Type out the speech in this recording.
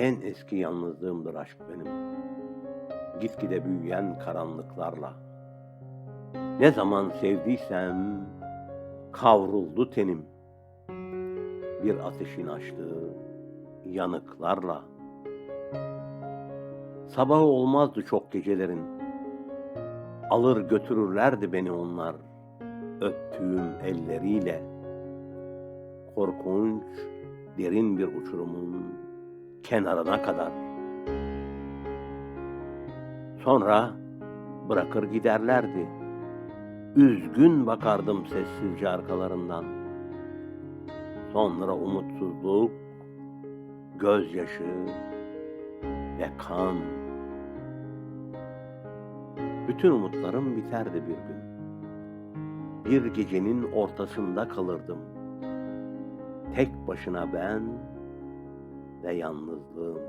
En eski yalnızlığımdır aşk benim. Gitgide büyüyen karanlıklarla. Ne zaman sevdiysem kavruldu tenim. Bir ateşin açtığı yanıklarla. Sabahı olmazdı çok gecelerin. Alır götürürlerdi beni onlar öptüğüm elleriyle. Korkunç, derin bir uçurumun kenarına kadar. Sonra bırakır giderlerdi. Üzgün bakardım sessizce arkalarından. Sonra umutsuzluk, gözyaşı ve kan. Bütün umutlarım biterdi bir gün. Bir gecenin ortasında kalırdım. Tek başına ben ve yalnızlığım.